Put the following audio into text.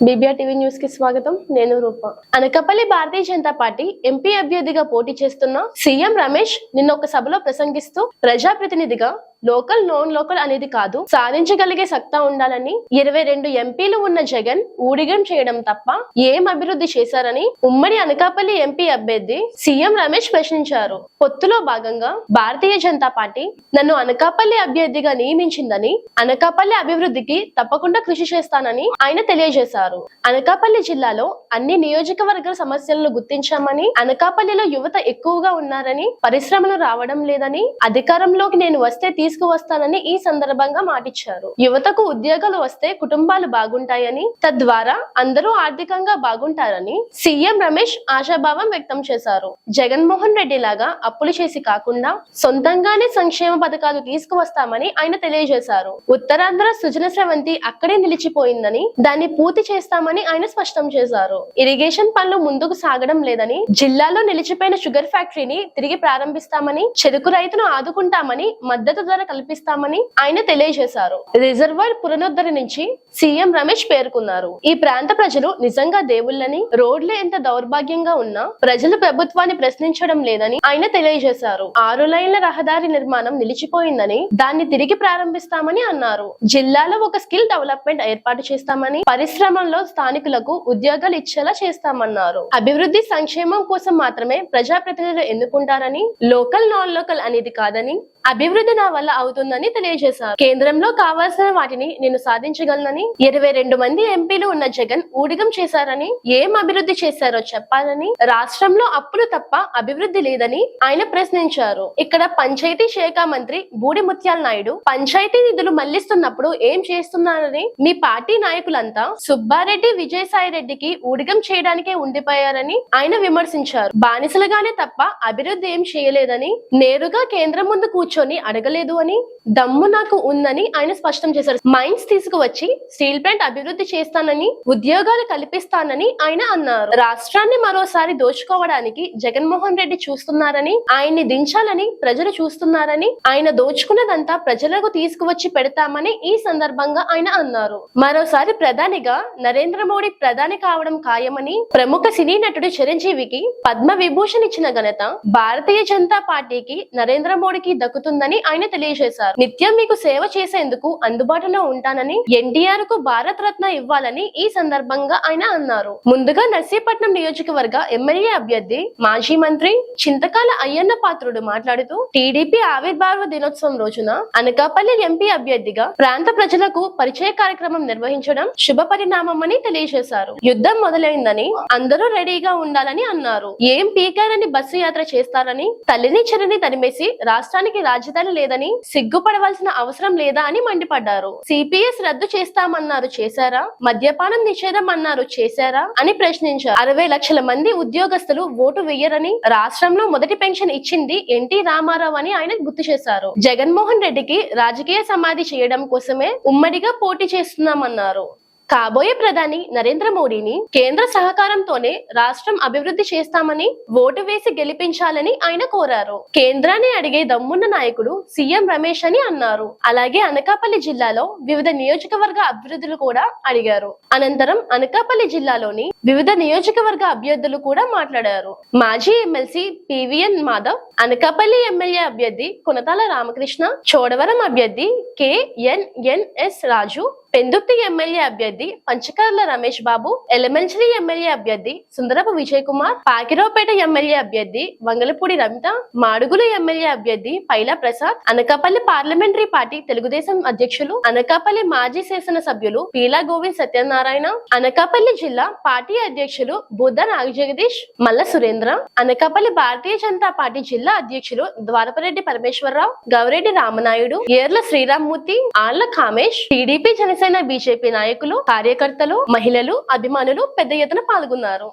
BBR TV న్యూస్కి స్వాగతం. నేను రూప. అనకాపల్లి భారతీయ జనతా పార్టీ ఎంపీ అభ్యర్థిగా పోటీ చేస్తున్న సీఎం రమేష్ నిన్న ఒక సభలో ప్రసంగిస్తూ ప్రజాప్రతినిధిగా లోకల్ నాన్ లోకల్ అనేది కాదు. సాధించగలిగే సత్తా ఉండాలని ఇరవై రెండు ఎంపీలు ఉన్న జగన్ ఊడిగం చేయడం తప్ప ఏం అభివృద్ధి చేశారని ఉమ్మడి అనకాపల్లి ఎంపీ అభ్యర్థి సీఎం రమేష్ ప్రశ్నించారు. పొత్తులో భాగంగా భారతీయ జనతా పార్టీ నన్ను అనకాపల్లి అభ్యర్థిగా నియమించిందని అనకాపల్లి అభివృద్ధికి తప్పకుండా కృషి చేస్తానని ఆయన తెలియజేశారు. అనకాపల్లి జిల్లాలో అన్ని నియోజకవర్గ సమస్యలను గుర్తించామని అనకాపల్లిలో యువత ఎక్కువగా ఉన్నారని పరిశ్రమలు రావడం లేదని అధికారంలోకి నేను వస్తే తీసుకువస్తానని ఈ సందర్భంగా మాటిచ్చారు. యువతకు ఉద్యోగాలు వస్తే కుటుంబాలు బాగుంటాయని తద్వారా అందరూ ఆర్థికంగా బాగుంటారని సీఎం రమేష్ ఆశాభావం వ్యక్తం చేశారు. జగన్మోహన్ రెడ్డి లాగా అప్పులు చేసి కాకుండా సొంతంగానే సంక్షేమ పథకాలు తీసుకువస్తామని ఆయన తెలియజేశారు. ఉత్తరాంధ్ర సృజన స్రవంతి అక్కడే నిలిచిపోయిందని దాన్ని పూర్తి చేస్తామని ఆయన స్పష్టం చేశారు. ఇరిగేషన్ పనులు ముందుకు సాగడం లేదని జిల్లాలో నిలిచిపోయిన షుగర్ ఫ్యాక్టరీని తిరిగి ప్రారంభిస్తామని చెరుకు రైతును ఆదుకుంటామని మద్దతు పునరుద్ధరణ కల్పిస్తామని ఆయన తెలియజేశారు. రిజర్వాయర్ పునరుద్ధరించి సీఎం రమేష్ పేర్కొన్నారు. ఈ ప్రాంత ప్రజలు నిజంగా దేవుళ్ళని రోడ్లు ఎంత దౌర్భాగ్యంగా ఉన్నా ప్రజలు ప్రభుత్వాన్ని ప్రశ్నించడం లేదని ఆయన తెలియజేశారు. ఆరు లైన్ల రహదారి నిర్మాణం నిలిచిపోయిందని దాన్ని తిరిగి ప్రారంభిస్తామని అన్నారు. జిల్లాలో ఒక స్కిల్ డెవలప్మెంట్ ఏర్పాటు చేస్తామని పరిశ్రమల్లో స్థానికులకు ఉద్యోగాలు ఇచ్చేలా చేస్తామన్నారు. అభివృద్ధి సంక్షేమం కోసం మాత్రమే ప్రజాప్రతినిధులు ఎన్నుకుంటారని లోకల్ నాన్ లోకల్ అనేది కాదని అభివృద్ధి నా వల్ల అవుతుందని తెలియజేశారు. కేంద్రంలో కావాల్సిన వాటిని నేను సాధించగలనని ఇరవై రెండు మంది ఎంపీలు ఉన్న జగన్ ఊడిగం చేశారని ఏం అభివృద్ధి చేశారో చెప్పాలని రాష్ట్రంలో అప్పులు తప్ప అభివృద్ధి లేదని ఆయన ప్రశ్నించారు. ఇక్కడ పంచాయతీ శాఖ మంత్రి బూడి ముత్యాల నాయుడు పంచాయతీ నిధులు మళ్ళిస్తున్నప్పుడు ఏం చేస్తున్నారని మీ పార్టీ నాయకులంతా సుబ్బారెడ్డి విజయసాయి రెడ్డికి ఊడిగం చేయడానికే ఉండిపోయారని ఆయన విమర్శించారు. బానిసలుగానే తప్ప అభివృద్ధి ఏం చేయలేదని నేరుగా కేంద్రం ముందు కూర్చొని కూర్చొని అడగలేదు అని దమ్ము నాకు ఉందని ఆయన స్పష్టం చేశారు. మైన్స్ తీసుకువచ్చి స్టీల్ ప్లాంట్ అభివృద్ధి చేస్తానని ఉద్యోగాలు కల్పిస్తానని ఆయన అన్నారు. రాష్ట్రాన్ని మరోసారి దోచుకోవడానికి జగన్మోహన్ రెడ్డి చూస్తున్నారని ఆయన్ని దించాలని ప్రజలు చూస్తున్నారని ఆయన దోచుకున్నదంతా ప్రజలకు తీసుకువచ్చి పెడతామని ఈ సందర్భంగా ఆయన అన్నారు. మరోసారి ప్రధానిగా నరేంద్ర మోడీ ప్రధాని కావడం ఖాయమని ప్రముఖ సినీ నటుడు చిరంజీవికి పద్మ విభూషణ్ ఇచ్చిన ఘనత భారతీయ జనతా పార్టీకి నరేంద్ర మోడీకి దక్కుతుందని ఆయన తెలియజేశారు. నిత్యం మీకు సేవ చేసేందుకు అందుబాటులో ఉంటానని ఎన్టీఆర్కు భారత రత్న ఇవ్వాలని ఈ సందర్భంగా ఆయన అన్నారు. ముందుగా నర్సీపట్నం నియోజకవర్గ ఎమ్మెల్యే అభ్యర్థి మాజీ మంత్రి చింతకాల అయ్యన్న పాత్రుడు మాట్లాడుతూ టీడీపీ ఆవిర్భావ దినోత్సవం రోజున అనకాపల్లి ఎంపీ అభ్యర్థిగా ప్రాంత ప్రజలకు పరిచయ కార్యక్రమం నిర్వహించడం శుభ పరిణామమని తెలియజేశారు. యుద్ధం మొదలైందని అందరూ రెడీగా ఉండాలని అన్నారు. ఏం పీకారని బస్సు యాత్ర చేస్తారని తల్లిని చెరని తరిమేసి రాష్ట్రానికి రాజధాని లేదని సిగ్గు సిగ్గుపడవలసిన అవసరం లేదా అని మండిపడ్డారు. సిపిఎస్ రద్దు చేస్తామన్నారు చేశారా? మద్యపానం నిషేధం అన్నారు చేశారా? అని ప్రశ్నించారు. అరవై లక్షల మంది ఉద్యోగస్తులు ఓటు వేయరని రాష్ట్రంలో మొదటి పెన్షన్ ఇచ్చింది ఎన్టీ రామారావు అని ఆయన గుర్తు చేశారు. జగన్మోహన్ రెడ్డికి రాజకీయ సమాధి చేయడం కోసమే ఉమ్మడిగా పోటీ చేస్తున్నామన్నారు. కాబోయే ప్రధాని నరేంద్ర మోడీని కేంద్ర సహకారంతోనే రాష్ట్రం అభివృద్ధి చేస్తామని ఓటు వేసి గెలిపించాలని ఆయన కోరారు. కేంద్రాన్ని అడిగే దమ్మున్న నాయకుడు సీఎం రమేష్ అని అన్నారు. అలాగే అనకాపల్లి జిల్లాలో వివిధ నియోజకవర్గ అభివృద్ధులు కూడా అడిగారు. అనంతరం అనకాపల్లి జిల్లాలోని వివిధ నియోజకవర్గ అభ్యర్థులు కూడా మాట్లాడారు. మాజీ MLC P V N Madhav Anakapalli MLA అభ్యర్థి కొనతాల రామకృష్ణ చోడవరం అభ్యర్థి కెఎన్ఎన్ఎస్ రాజు పెందుర్తి ఎమ్మెల్యే అభ్యర్థి పంచకర్ల రమేష్ బాబు ఎలమెంచరీ ఎమ్మెల్యే అభ్యర్థి సుందరపు విజయ్ కుమార్ పాకిరావుపేట ఎమ్మెల్యే అభ్యర్థి వంగలపూడి రమిత మాడుగుల ఎమ్మెల్యే అభ్యర్థి పైలా ప్రసాద్ అనకాపల్లి పార్లమెంటరీ పార్టీ తెలుగుదేశం అధ్యక్షులు అనకాపల్లి మాజీ శాసన సభ్యులు పీలా గోవింద్ సత్యనారాయణ అనకాపల్లి జిల్లా పార్టీ అధ్యక్షులు బుద్ధ నాగజగదీష్ మల్ల సురేంద్ర అనకాపల్లి భారతీయ జనతా పార్టీ జిల్లా అధ్యక్షులు ద్వారపరెడ్డి పరమేశ్వరరావు గౌరెడ్డి రామనాయుడు ఏర్ల శ్రీరామ్మూర్తి ఆళ్ళ కామేష్ టీడీపీ జనసేన బీజేపీ నాయకులు కార్యకర్తలు మహిళలు అభిమానులు పెద్ద ఎత్తున పాల్గొన్నారు.